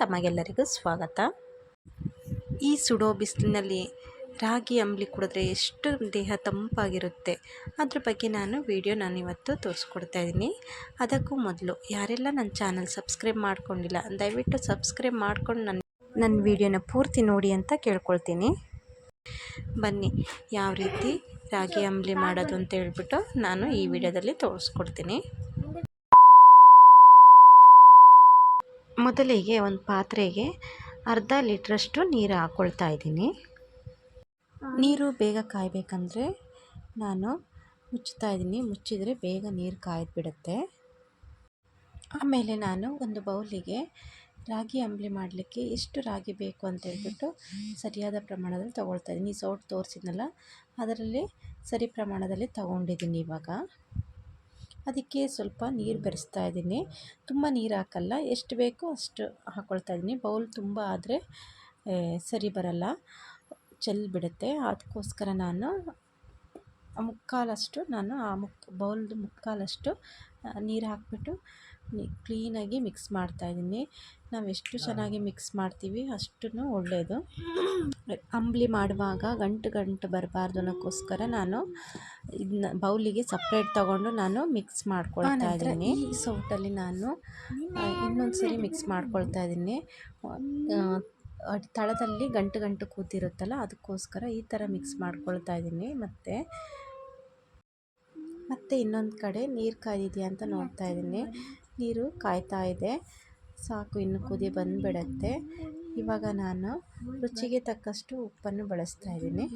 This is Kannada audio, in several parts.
ತಮಗೆಲ್ಲರಿಗೂ ಸ್ವಾಗತ. ಈ ಸುಡೋ ಬಿಸಿಲಿನಲ್ಲಿ ರಾಗಿ ಅಂಬಲಿ ಕುಡಿದ್ರೆ ಎಷ್ಟು ದೇಹ ತಂಪಾಗಿರುತ್ತೆ. ಅದ್ರ ಬಗ್ಗೆ ನಾನು ವಿಡಿಯೋ ನಾನು ಇವತ್ತು ತೋರಿಸ್ಕೊಡ್ತಾ ಇದ್ದೀನಿ. ಅದಕ್ಕೂ ಮೊದಲು ಯಾರೆಲ್ಲ ನನ್ನ ಚಾನಲ್ ಸಬ್ಸ್ಕ್ರೈಬ್ ಮಾಡ್ಕೊಂಡಿಲ್ಲ, ದಯವಿಟ್ಟು ಸಬ್ಸ್ಕ್ರೈಬ್ ಮಾಡ್ಕೊಂಡು ನನ್ನ ನನ್ನ ವಿಡಿಯೋನ ಪೂರ್ತಿ ನೋಡಿ ಅಂತ ಕೇಳ್ಕೊಳ್ತೀನಿ. ಬನ್ನಿ, ಯಾವ ರೀತಿ ರಾಗಿ ಅಂಬಲಿ ಮಾಡೋದು ಅಂತ ಹೇಳ್ಬಿಟ್ಟು ನಾನು ಈ ವಿಡಿಯೋದಲ್ಲಿ ತೋರಿಸ್ಕೊಡ್ತೀನಿ. ಮೊದಲಿಗೆ ಒಂದು ಪಾತ್ರೆಗೆ ಅರ್ಧ ಲೀಟ್ರಷ್ಟು ನೀರು ಹಾಕ್ಕೊಳ್ತಾ ಇದ್ದೀನಿ. ನೀರು ಬೇಗ ಕಾಯಬೇಕಂದ್ರೆ ನಾನು ಮುಚ್ಚುತ್ತಾ ಇದ್ದೀನಿ. ಮುಚ್ಚಿದರೆ ಬೇಗ ನೀರು ಕಾಯ್ದುಬಿಡುತ್ತೆ. ಆಮೇಲೆ ನಾನು ಒಂದು ಬೌಲಿಗೆ ರಾಗಿ ಅಂಬಲಿ ಮಾಡಲಿಕ್ಕೆ ಎಷ್ಟು ರಾಗಿ ಬೇಕು ಅಂತ ಹೇಳ್ಬಿಟ್ಟು ಸರಿಯಾದ ಪ್ರಮಾಣದಲ್ಲಿ ತೊಗೊಳ್ತಾ ಇದ್ದೀನಿ. ಸೌಟ್ ತೋರಿಸಿದ್ನಲ್ಲ, ಅದರಲ್ಲಿ ಸರಿ ಪ್ರಮಾಣದಲ್ಲಿ ತಗೊಂಡಿದ್ದೀನಿ ಇವಾಗ. ಅದಕ್ಕೆ ಸ್ವಲ್ಪ ನೀರು ಬೆರೆಸ್ತಾ ಇದ್ದೀನಿ. ತುಂಬ ನೀರು ಹಾಕಲ್ಲ, ಎಷ್ಟು ಬೇಕೋ ಅಷ್ಟು ಹಾಕ್ಕೊಳ್ತಾ ಇದ್ದೀನಿ. ಬೌಲ್ ತುಂಬ ಆದರೆ ಸರಿ ಬರಲ್ಲ ಚೆಲ್ಲಿ ಬಿಡುತ್ತೆ. ಅದಕ್ಕೋಸ್ಕರ ನಾನು ಮುಕ್ಕಾಲಷ್ಟು, ನಾನು ಆ ಮುಕ್, ಬೌಲ್ದು ಮುಕ್ಕಾಲಷ್ಟು ನೀರು ಹಾಕಿಬಿಟ್ಟು ಕ್ಲೀನಾಗಿ ಮಿಕ್ಸ್ ಮಾಡ್ತಾಯಿದ್ದೀನಿ ನಾವು ಎಷ್ಟು ಚೆನ್ನಾಗಿ ಮಿಕ್ಸ್ ಮಾಡ್ತೀವಿ ಅಷ್ಟು ಒಳ್ಳೆಯದು ಅಂಬ್ಲಿ ಮಾಡುವಾಗ ಗಂಟು ಗಂಟು ಬರಬಾರ್ದು ಅನ್ನೋಕ್ಕೋಸ್ಕರ ನಾನು ಇದನ್ನ ಬೌಲಿಗೆ ಸಪ್ರೇಟ್ ತೊಗೊಂಡು ನಾನು ಮಿಕ್ಸ್ ಮಾಡ್ಕೊಳ್ತಾ ಇದ್ದೀನಿ. ಈ ಸೌಟಲ್ಲಿ ನಾನು ಇನ್ನೊಂದು ಸರಿ ಮಿಕ್ಸ್ ಮಾಡ್ಕೊಳ್ತಾ ಇದ್ದೀನಿ. ತಳದಲ್ಲಿ ಗಂಟು ಗಂಟು ಕೂತಿರುತ್ತಲ್ಲ ಅದಕ್ಕೋಸ್ಕರ ಈ ಥರ ಮಿಕ್ಸ್ ಮಾಡ್ಕೊಳ್ತಾ ಇದ್ದೀನಿ. ಮತ್ತು ಮತ್ತು ಇನ್ನೊಂದು ಕಡೆ ನೀರು ಕಾಯಿದೆಯಾ ಅಂತ ನೋಡ್ತಾ ಇದ್ದೀನಿ. ನೀರು ಕಾಯ್ತಾ ಇದೆ. ಸಾಕು, ಇನ್ನು ಕುದಿ ಬಂದುಬಿಡತ್ತೆ. ಇವಾಗ ನಾನು ರುಚಿಗೆ ತಕ್ಕಷ್ಟು ಉಪ್ಪನ್ನು ಬಳಸ್ತಾ ಇದ್ದೀನಿ.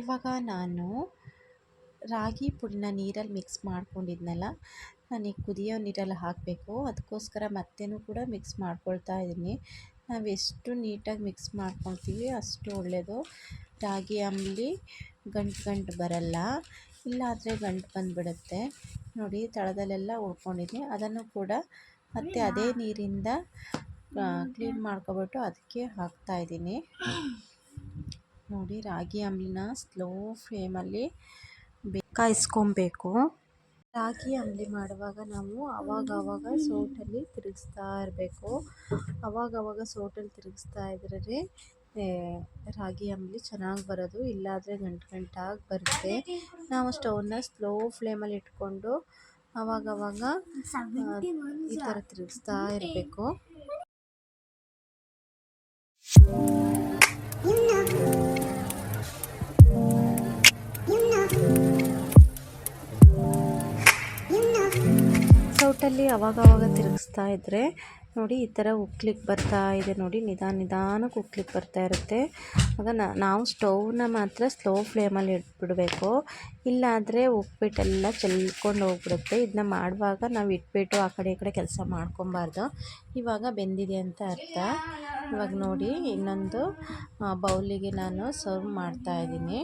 ಇವಾಗ ನಾನು ರಾಗಿ ಪುಡಿನ ನೀರಲ್ಲಿ ಮಿಕ್ಸ್ ಮಾಡ್ಕೊಂಡಿದ್ನಲ್ಲ, ನನಗೆ ಕುದಿಯೋ ನೀರಲ್ಲಿ ಹಾಕಬೇಕು. ಅದಕ್ಕೋಸ್ಕರ ಮತ್ತೇನು ಕೂಡ ಮಿಕ್ಸ್ ಮಾಡ್ಕೊಳ್ತಾ ಇದ್ದೀನಿ. ನಾವು ಎಷ್ಟು ನೀಟಾಗಿ ಮಿಕ್ಸ್ ಮಾಡ್ಕೊಳ್ತೀವಿ ಅಷ್ಟು ಒಳ್ಳೆಯದು ರಾಗಿ, ಅಂಬಲಿ ಗಂಟು ಗಂಟು ಬರಲ್ಲ. ಇಲ್ಲಾದರೆ ಗಂಟು ಬಂದುಬಿಡುತ್ತೆ. ನೋಡಿ, ತಳದಲ್ಲೆಲ್ಲ ಉಳ್ಕೊಂಡಿದೆ ಅದನ್ನು ಕೂಡ ಮತ್ತೆ ಅದೇ ನೀರಿಂದ ಕ್ಲೀನ್ ಮಾಡ್ಕೊಬಿಟ್ಟು ಅದಕ್ಕೆ ಹಾಕ್ತಾಯಿದ್ದೀನಿ ನೋಡಿ, ರಾಗಿ ಅಂಬಲಿನ ಸ್ಲೋ ಫ್ಲೇಮಲ್ಲಿ ಕಾಯಿಸ್ಕೊಬೇಕು. ರಾಗಿ ಅಂಬಲಿ ಮಾಡುವಾಗ ನಾವು ಅವಾಗವಾಗ ಸೋಟಲ್ಲಿ ತಿರುಗಿಸ್ತಾ ಇರಬೇಕು. ಅವಾಗವಾಗ ಸೋಟಲ್ಲಿ ತಿರುಗಿಸ್ತಾ ಇದ್ದರೆ ರಾಗಿ ಅಂಬಲಿ ಚೆನ್ನಾಗಿ ಬರೋದು. ಇಲ್ಲಾಂದರೆ ಗಂಟು ಗಂಟಾಗಿ ಬರುತ್ತೆ. ನಾವು ಸ್ಟೌವನ್ನ ಸ್ಲೋ ಫ್ಲೇಮಲ್ಲಿ ಇಟ್ಕೊಂಡು ಅವಾಗವಾಗ ಈ ಥರ ತಿರುಗಿಸ್ತಾ ಇರಬೇಕು. ಸೌಟಲ್ಲಿ ಅವಾಗವಾಗ ತಿರುಗಿಸ್ತಾ ಇದ್ದರೆ ನೋಡಿ ಈ ಥರ ಉಕ್ಲಿಕ್ಕೆ ಬರ್ತಾ ಇದೆ ನೋಡಿ. ನಿಧಾನ ನಿಧಾನಕ್ಕೆ ಉಕ್ಲಿಕ್ಕೆ ಬರ್ತಾ ಇರುತ್ತೆ. ಆಗ ನಾವು ಸ್ಟೌವ್ನ ಮಾತ್ರ ಸ್ಲೋ ಫ್ಲೇಮಲ್ಲಿ ಇಟ್ಬಿಡಬೇಕು. ಇಲ್ಲಾಂದರೆ ಉಪ್ಪಿಟ್ಟೆಲ್ಲ ಚೆಲ್ಕೊಂಡು ಹೋಗ್ಬಿಡುತ್ತೆ. ಇದನ್ನ ಮಾಡುವಾಗ ನಾವು ಇಟ್ಬಿಟ್ಟು ಆ ಕಡೆ ಈ ಕಡೆ ಕೆಲಸ ಮಾಡ್ಕೊಬಾರ್ದು. ಇವಾಗ ಬೆಂದಿದೆ ಅಂತ ಅರ್ಥ. ಇವಾಗ ನೋಡಿ ಇನ್ನೊಂದು ಬೌಲಿಗೆ ನಾನು ಸರ್ವ್ ಮಾಡ್ತಾಯಿದ್ದೀನಿ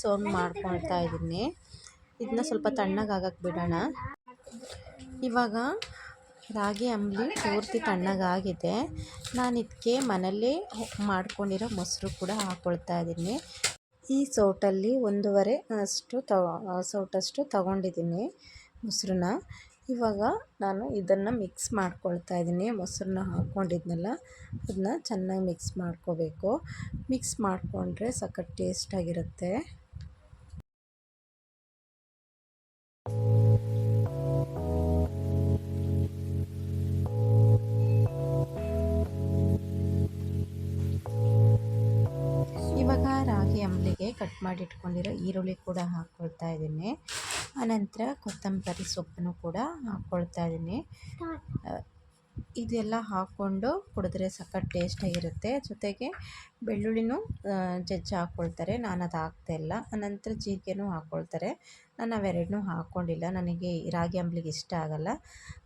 ಸೋನ್ ಮಾಡ್ಕೊಳ್ತಾ ಇದ್ದೀನಿ. ಇದನ್ನ ಸ್ವಲ್ಪ ತಣ್ಣಗಾಗಕ್ಕೆ ಬಿಡೋಣ. ಇವಾಗ ರಾಗಿ ಅಂಬಲಿ ಪೂರ್ತಿ ತಣ್ಣಗಾಗಿದೆ. ನಾನು ಇದಕ್ಕೆ ಮನೆಯಲ್ಲೇ ಮಾಡ್ಕೊಂಡಿರೋ ಮೊಸರು ಕೂಡ ಹಾಕ್ಕೊಳ್ತಾ ಇದ್ದೀನಿ. ಈ ಸೌಟಲ್ಲಿ ಒಂದೂವರೆ ಅಷ್ಟು ತಗೊ ಸೌಟಷ್ಟು ತಗೊಂಡಿದ್ದೀನಿ ಮೊಸರನ್ನ. ಇವಾಗ ನಾನು ಇದನ್ನು ಮಿಕ್ಸ್ ಮಾಡ್ಕೊಳ್ತಾ ಇದ್ದೀನಿ. ಮೊಸರನ್ನ ಹಾಕ್ಕೊಂಡಿದ್ನಲ್ಲ ಅದನ್ನ ಚೆನ್ನಾಗಿ ಮಿಕ್ಸ್ ಮಾಡ್ಕೋಬೇಕು. ಮಿಕ್ಸ್ ಮಾಡಿಕೊಂಡ್ರೆ ಸಖತ್ ಟೇಸ್ಟಾಗಿರುತ್ತೆ ಇವಾಗ ರಾಗಿ ಅಂಬಲಿಗೆ ಕಟ್ ಮಾಡಿ ಇಟ್ಕೊಂಡಿರೋ ಈರುಳ್ಳಿ ಕೂಡ ಹಾಕ್ಕೊಳ್ತಾ ಇದ್ದೀನಿ. ಆನಂತರ ಕೊತ್ತಂಬರಿ ಸೊಪ್ಪನ್ನು ಕೂಡ ಹಾಕ್ಕೊಳ್ತಾ ಇದ್ದೀನಿ. ಇದೆಲ್ಲ ಹಾಕ್ಕೊಂಡು ಕುಡಿದ್ರೆ ಸಖತ್ ಟೇಸ್ಟಾಗಿರುತ್ತೆ ಜೊತೆಗೆ ಬೆಳ್ಳುಳ್ಳಿನೂ ಜಜ್ಜಿ ಹಾಕ್ಕೊಳ್ತಾರೆ ನಾನು ಅದು ಹಾಕ್ತಾಯಿಲ್ಲ ಆನಂತರ ಜೀರಿಗೆನೂ ಹಾಕ್ಕೊಳ್ತಾರೆ ನಾನು ಅವೆರಡನ್ನೂ ಹಾಕ್ಕೊಂಡಿಲ್ಲ ನನಗೆ ರಾಗಿ ಅಂಬ್ಲಿಗೆ ಇಷ್ಟ ಆಗಲ್ಲ.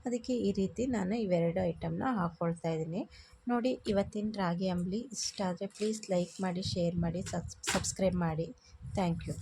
ಅದಕ್ಕೆ ಈ ರೀತಿ ನಾನು ಇವೆರಡು ಐಟಮ್ನ ಹಾಕ್ಕೊಳ್ತಾ ಇದ್ದೀನಿ. ನೋಡಿ, ಇವತ್ತಿನ ರಾಗಿ ಅಂಬ್ಲಿ ಇಷ್ಟ ಆದರೆ ಪ್ಲೀಸ್ ಲೈಕ್ ಮಾಡಿ, ಶೇರ್ ಮಾಡಿ ಸಬ್ಸ್ಕ್ರೈಬ್ ಮಾಡಿ. Thank you.